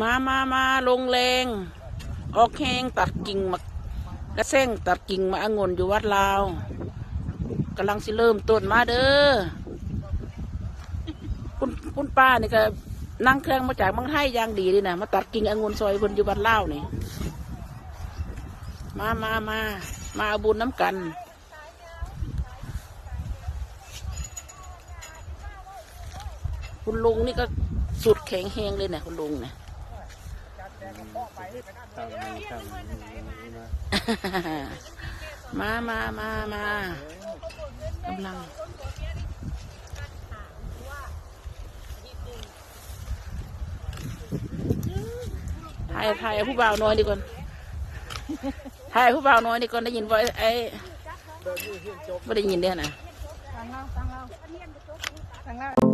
มามามาลงแรงออกแหงตัดกิ่งมะกระเซ้งตัดกิ่งมะองุ่นอยู่วัดลาวกำลังสิเริ่มต้นมาเด้อคุณคุณป้านี่ก็นั่งเครื่องมาจากมืองไทยอย่างดีเลยนะมาตัดกิ่งองุ่นซอยเพิ่นอยู่วัดลาวนี่มามามามาเอาบุญน้ำกันคุณลุงนี่ก็สุดแข็งแหงเลยเนี่ยคุณลุงเนี่ย มามนี้นะมามามามา กำลัง ถ่ายถ่ายผู้บ่าวน้อยดีก่อนถ่ายผู้บ่าวน้อยดีก่อนได้ยินว่าไอ้ไม่ได้ยินเด้อนะฟังเล่าฟังเล่าฟังเล่า